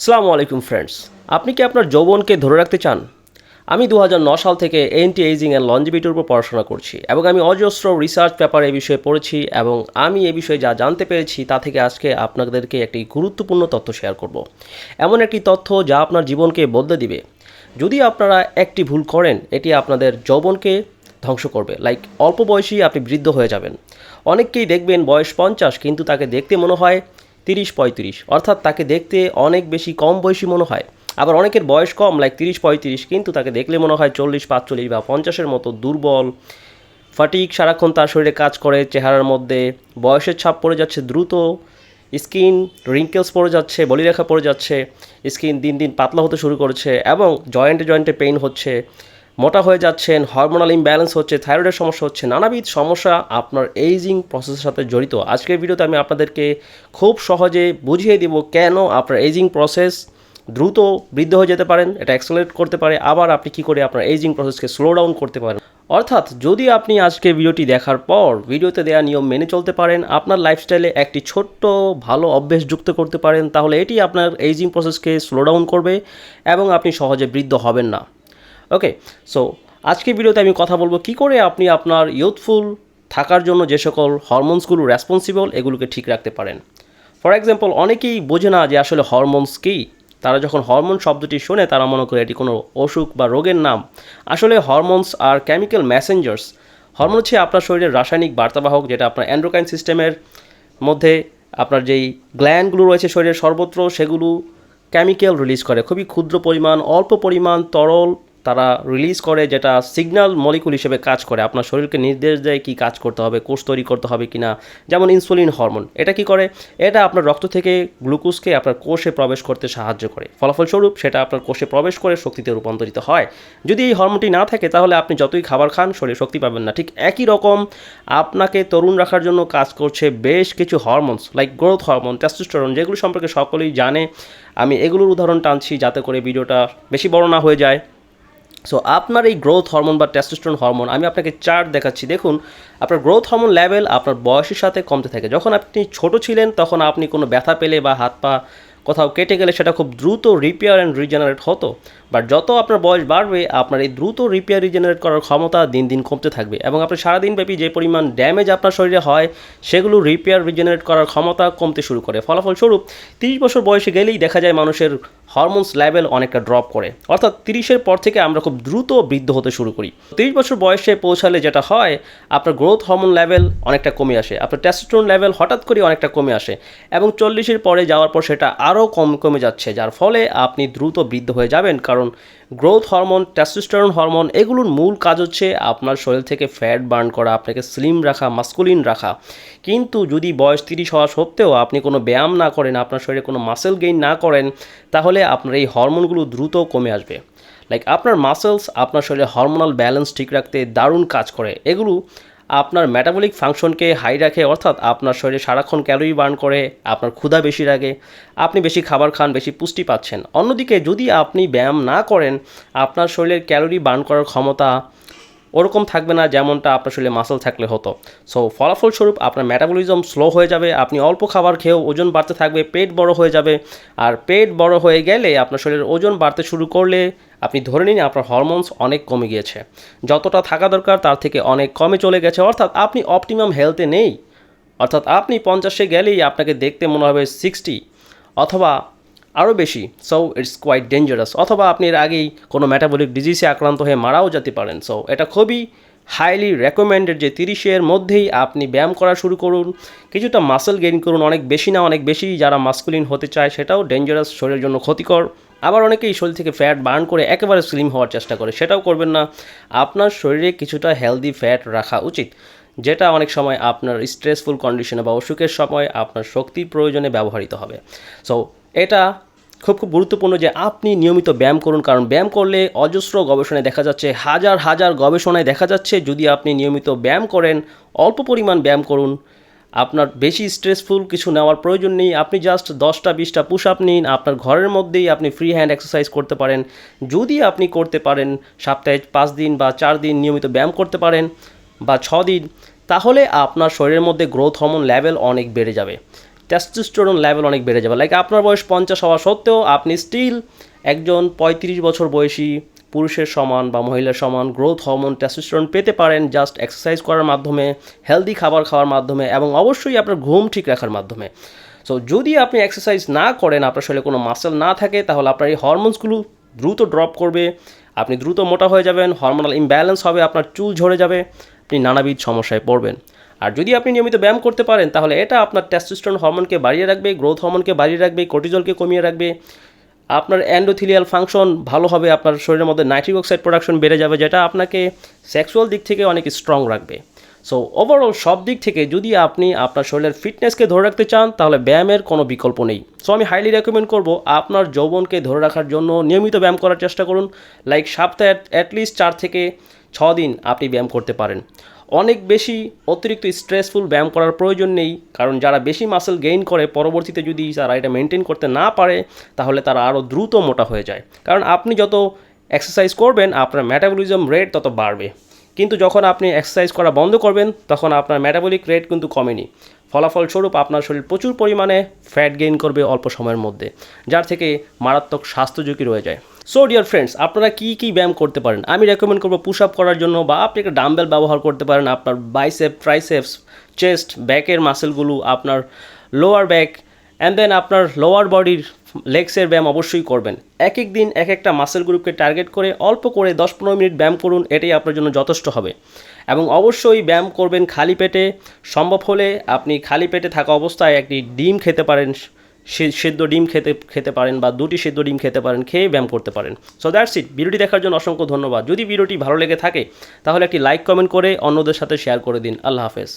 সালামু আলাইকুম ফ্রেন্ডস, আপনি কি আপনার যৌবনকে ধরে রাখতে চান? আমি দু সাল থেকে এন্টি এইজিং অ্যান্ড লঞ্জিবিটির উপর পড়াশোনা করছি এবং আমি অজস্র রিসার্চ পেপার এ বিষয়ে পড়েছি এবং আমি এ বিষয়ে যা জানতে পেরেছি তা থেকে আজকে আপনাদেরকে একটি গুরুত্বপূর্ণ তথ্য শেয়ার করব। এমন একটি তথ্য যা আপনার জীবনকে বদলে দিবে। যদি আপনারা একটি ভুল করেন, এটি আপনাদের যৌবনকে ধ্বংস করবে। লাইক অল্প বয়সেই আপনি বৃদ্ধ হয়ে যাবেন। অনেককেই দেখবেন বয়স পঞ্চাশ, কিন্তু তাকে দেখতে মনে হয় তিরিশ পঁয়ত্রিশ। অর্থাৎ তাকে দেখতে অনেক বেশি কম বয়সী মনে হয়। আবার অনেকের বয়স কম লাইক তিরিশ পঁয়ত্রিশ, কিন্তু তাকে দেখলে মনে হয় চল্লিশ, পাঁচচল্লিশ বা পঞ্চাশের মতো দুর্বল। ফাটিক সারাক্ষণ তার শরীরে কাজ করে, চেহারার মধ্যে বয়সের ছাপ পড়ে যাচ্ছে দ্রুত। স্কিন রিঙ্কেলস পড়ে যাচ্ছে, বলিরেখা পড়ে যাচ্ছে। স্কিন দিন দিন পাতলা হতে শুরু করেছে এবং জয়েন্টে জয়েন্টে পেইন হচ্ছে। মোটা হয়ে যাচ্ছেন হরমোনাল ইমব্যালেন্স হচ্ছে থাইরয়েডের সমস্যা হচ্ছে, নানাবিধ সমস্যা আপনার এইজিং প্রসেসের সাথে জড়িত। আজকের ভিডিওতে আমি আপনাদেরকে খুব সহজে বুঝিয়ে দিব কেন আপনার এইজিং প্রসেস দ্রুত বৃদ্ধ হয়ে যেতে পারেন, এটা অ্যাক্সেলারেট করতে পারে, আবার আপনি কি করে আপনার এইজিং প্রসেসকে স্লো ডাউন করতে পারেন। অর্থাৎ যদি আপনি আজকে ভিডিওটি দেখার পর ভিডিওতে দেওয়া নিয়ম মেনে চলতে পারেন, আপনার লাইফস্টাইলে একটি ছোট্ট ভালো অভ্যেস যুক্ত করতে পারেন, তাহলে এটি আপনার এইজিং প্রসেসকে স্লো ডাউন করবে এবং আপনি সহজে বৃদ্ধ হবেন না। ওকে সো আজকে ভিডিওতে আমি কথা বলব কি করে আপনি আপনার ইউথফুল থাকার জন্য যে সকল হরমোনসগুলো রেসপন্সিবল এগুলোকে ঠিক রাখতে পারেন। ফর এক্সাম্পল অনেকেই বোঝে না যে আসলে হরমোনস কী। তারা যখন হরমোন শব্দটি শোনে, তারা মনে করে এটি কোনো অসুখ বা রোগের নাম। আসলে হরমোনস আর কেমিক্যাল ম্যাসেঞ্জার্স হরমোন হচ্ছে আপনার শরীরের রাসায়নিক বার্তাবাহক, যেটা আপনার অ্যান্ড্রোকাইন সিস্টেমের মধ্যে আপনার যেই গ্ল্যান্ডগুলো রয়েছে শরীরের সর্বত্র, সেগুলো কেমিক্যাল রিলিজ করে। খুবই ক্ষুদ্র পরিমাণ, অল্প পরিমাণ, তরল তারা রিলিজ করে যেটা সিগন্যাল মলিকুল হিসেবে কাজ করে। আপনার শরীরকে নির্দেশ দেয় কী কাজ করতে হবে, কোষ তৈরি করতে হবে কিনা। যেমন ইনসুলিন হরমোন এটা কি করে? এটা আপনার রক্ত থেকে গ্লুকোজকে আপনার কোষে প্রবেশ করতে সাহায্য করে। ফলাফলস্বরূপ সেটা আপনার কোষে প্রবেশ করে শক্তিতে রূপান্তরিত হয়। যদি এই হরমোনটি না থাকে, তাহলে আপনি যতই খাবার খান, শরীরে শক্তি পাবেন না। ঠিক একই রকম আপনাকে তরুণ রাখার জন্য কাজ করছে বেশ কিছু hormones like growth hormone testosterone যেগুলো সম্পর্কে সকলেই জানে। আমি এগুলোর উদাহরণ টানছি যাতে করে ভিডিওটা বেশি বড় না হয়ে যায়। সো আপনার এই গ্রোথ হরমোন বা টেস্টোস্টেরন হরমোন আমি আপনাকে চার্ট দেখাচ্ছি। দেখুন, আপনার গ্রোথ হরমোন লেভেল আপনার বয়সের সাথে কমতে থাকে। যখন আপনি ছোট ছিলেন, তখন আপনি কোনো ব্যথা পেলে বা হাত পা কোথাও কেটে গেলে সেটা খুব দ্রুত রিপেয়ার অ্যান্ড রিজেনারেট হতো। বাট যত আপনার বয়স বাড়বে, আপনার এই দ্রুত রিপেয়ার রিজেনারেট করার ক্ষমতা দিন দিন কমতে থাকবে। এবং আপনি সারাদিনব্যাপী যে পরিমাণ ড্যামেজ আপনার শরীরে হয়, সেগুলো রিপেয়ার রিজেনারেট করার ক্ষমতা কমতে শুরু করে। ফলাফলস্বরূপ, তিরিশ বছর বয়সে গেলেই দেখা যায় মানুষের হরমোনস লেভেল অনেকটা ড্রপ করে। অর্থাৎ তিরিশের পর থেকে আমরা খুব দ্রুত বৃদ্ধ হতে শুরু করি। তিরিশ বছর বয়সে পৌঁছালে যেটা হয়, আপনার গ্রোথ হরমোন লেভেল অনেকটা কমে আসে। আপনার টেস্টোস্টেরন লেভেল হঠাৎ করে অনেকটা কমে আসে। এবং চল্লিশের পরে যাওয়ার পর সেটা আরও কম কমে যাচ্ছে, যার ফলে আপনি দ্রুত বৃদ্ধ হয়ে যাবেন। কারণ গ্রোথ হরমোন টেস্টোস্টেরন হরমোন এগুলোর মূল কাজ হচ্ছে আপনার শরীর থেকে ফ্যাট বার্ন করা, আপনাকে স্লিম রাখা মাস্কুলিন রাখা। কিন্তু যদি বয়স তিরিশ হওয়া সত্ত্বেও আপনি কোনো ব্যায়াম না করেন, আপনার শরীরে কোনো মাসেল গেইন না করেন, তাহলে আপনার এই হরমোনগুলো দ্রুত কমে আসবে। লাইক আপনার মাসেলস আপনার শরীরে হরমোনাল ব্যালেন্স ঠিক রাখতে দারুণ কাজ করে। এগুলো আপনার মেটাবলিক ফাংশনকে হাই রাখে, অর্থাৎ আপনার শরীরে সারাক্ষণ ক্যালোরি বার্ন করে, আপনার ক্ষুধা বেশি রাখে, আপনি বেশি খাবার খান, বেশি পুষ্টি পাচ্ছেন। অন্যদিকে যদি আপনি ব্যায়াম না করেন, আপনার শরীরের ক্যালোরি বার্ন করার ক্ষমতা ওরকম থাকবে না যেমনটা আপনার শরীরে মাসল থাকলে হতো। সো ফলাফলস্বরূপ আপনার মেটাবলিজম স্লো হয়ে যাবে, আপনি অল্প খাবার খেয়েও ওজন বাড়তে থাকবে, পেট বড় হয়ে যাবে। আর পেট বড় হয়ে গেলে আপনার শরীরের ওজন বাড়তে শুরু করলে আপনি ধরে নিন আপনার হরমোনস অনেক কমে গিয়েছে। যতটা থাকা দরকার তার থেকে অনেক কমে চলে গেছে। অর্থাৎ আপনি অপটিমাম হেলথে নেই। অর্থাৎ আপনি পঞ্চাশে গেলেই আপনাকে দেখতে মনে হবে সিক্সটি অথবা আরও বেশি। সো ইটস কোয়াইট ডেঞ্জারাস অথবা আপনি এর আগেই কোনো মেটাবলিক ডিজিজে আক্রান্ত হয়ে মারাও যেতে পারেন। সো এটা খুবই হাইলি রেকমেন্ডেড যে তিরিশের মধ্যেই আপনি ব্যায়াম করা শুরু করুন। কিছুটা মাসেল গেইন করুন। অনেক বেশি না, অনেক বেশি যারা মাস্কুলিন হতে চায়, সেটাও ডেঞ্জারাস শরীরের জন্য ক্ষতিকর। আবার অনেকেই শরীর থেকে ফ্যাট বার্ন করে একেবারে স্লিম হওয়ার চেষ্টা করে। সেটাও করবেন না। আপনার শরীরে কিছুটা হেলদি ফ্যাট রাখা উচিত। যেটা অনেক সময় আপনার স্ট্রেসফুল কন্ডিশনে বা অসুখের সময় আপনার শক্তির প্রয়োজনে ব্যবহৃত হবে। সো এটা খুব খুব গুরুত্বপূর্ণ যে আপনি নিয়মিত ব্যায়াম করুন, কারণ ব্যায়াম করলে অজস্র গবেষণায় দেখা যাচ্ছে, হাজার হাজার গবেষণায় দেখা যাচ্ছে যদি আপনি নিয়মিত ব্যায়াম করেন, অল্প পরিমাণ ব্যায়াম করুন। আপনার বেশি স্ট্রেসফুল কিছু নেওয়ার প্রয়োজন নেই, আপনি জাস্ট দশটা, বিশটা পুশ আপ নিন, আপনার ঘরের মধ্যেই আপনি ফ্রি হ্যান্ড এক্সারসাইজ করতে পারেন। যদি আপনি করতে পারেন, সপ্তাহে পাঁচ দিন বা চার দিন নিয়মিত ব্যায়াম করতে পারেন বা ছ দিন, তাহলে আপনার শরীরের মধ্যে গ্রোথ হরমোন লেভেল অনেক বেড়ে যাবে। টেস্টোস্টেরন লেভেল অনেক বেড়ে যাবে। লাইক আপনার বয়স পঞ্চাশ হওয়া সত্ত্বেও আপনি স্টিল একজন পঁয়ত্রিশ বছর বয়সী পুরুষের সমান বা মহিলার সমান গ্রোথ হরমোন টেস্টোস্টেরন পেতে পারেন জাস্ট এক্সারসাইজ করার মাধ্যমে হেলদি খাবার খাওয়ার মাধ্যমে এবং অবশ্যই আপনার ঘুম ঠিক রাখার মাধ্যমে। সো যদি আপনি এক্সারসাইজ না করেন, আপনার শরীরে কোনো মাসেল না থাকে, তাহলে আপনার এই হরমোনসগুলো দ্রুত ড্রপ করবে, আপনি দ্রুত মোটা হয়ে যাবেন হরমোনাল ইমব্যালেন্স হবে, আপনার চুল ঝরে যাবে, আপনি নানাবিধ সমস্যায় পড়বেন। আর যদি আপনি নিয়মিত ব্যায়াম করতে পারেন, তাহলে এটা আপনার টেস্টোস্টেরন হরমোনকে বাড়িয়ে রাখবে গ্রোথ হরমোনকে বাড়িয়ে রাখবে কর্টিজলকে কমিয়ে রাখবে। আপনার অ্যান্ডোথিলিয়াল ফাংশন ভালো হবে, আপনার শরীরের মধ্যে নাইট্রিক অক্সাইড প্রোডাকশন বেড়ে যাবে, যেটা আপনাকে সেক্সুয়াল দিক থেকে অনেক স্ট্রং রাখবে। সো ওভারঅল সব দিক থেকে যদি আপনি আপনার শরীরের ফিটনেসকে ধরে রাখতে চান, তাহলে ব্যায়ামের কোনো বিকল্প নেই। সো আমি হাইলি রেকমেন্ড করব আপনার যৌবনকে ধরে রাখার জন্য নিয়মিত ব্যায়াম করার চেষ্টা করুন। লাইক সপ্তাহে অ্যাটলিস্ট চার থেকে ছ দিন আপনি ব্যায়াম করতে পারেন। অনেক বেশি অতিরিক্ত স্ট্রেসফুল ব্যায়াম করার প্রয়োজন নেই, কারণ যারা বেশি মাসেল গেইন করে, পরবর্তীতে যদি তারা এটা মেনটেন করতে না পারে, তাহলে তারা আরও দ্রুত মোটা হয়ে যায়। কারণ আপনি যত এক্সারসাইজ করবেন, আপনার মেটাবলিজম রেট তত বাড়বে। কিন্তু যখন আপনি এক্সারসাইজ করা বন্ধ করবেন, তখন আপনার মেটাবলিক রেট কিন্তু কমেনি। ফলাফলস্বরূপ আপনার শরীর প্রচুর পরিমাণে ফ্যাট গেইন করবে অল্প সময়ের মধ্যে, যার থেকে মারাত্মক স্বাস্থ্য ঝুঁকি রয়ে যায়। সো ডিয়ার ফ্রেন্ডস আপনারা কী কী ব্যায়াম করতে পারেন? আমি রেকমেন্ড করব পুশ আপ করার জন্য বা আপনি একটা ডাম্বেল ব্যবহার করতে পারেন। আপনার বাইসেপ ট্রাইসেপস চেস্ট ব্যাকের মাসেলগুলো আপনার লোয়ার ব্যাক অ্যান্ড দেন আপনার লোয়ার বডির লেগসের ব্যায়াম অবশ্যই করবেন। এক এক দিন এক একটা মাসেল গ্রুপকে টার্গেট করে অল্প করে দশ পনেরো মিনিট ব্যায়াম করুন, এটাই আপনার জন্য যথেষ্ট হবে। এবং অবশ্যই ব্যায়াম করবেন খালি পেটে। সম্ভব হলে আপনি খালি পেটে থাকা অবস্থায় একটি ডিম খেতে পারেন। সেদ্ধ ডিম খেতে খেতে পারেন বা দুটি সেদ্ধ ডিম খেতে পারেন, খেয়ে ব্যায়াম করতে পারেন। সো দ্যাটস ইট ভিডিওটি দেখার জন্য অসংখ্য ধন্যবাদ। যদি ভিডিওটি ভালো লেগে থাকে, তাহলে একটি লাইক কমেন্ট করে অন্যদের সাথে শেয়ার করে দিন। আল্লাহ হাফেজ।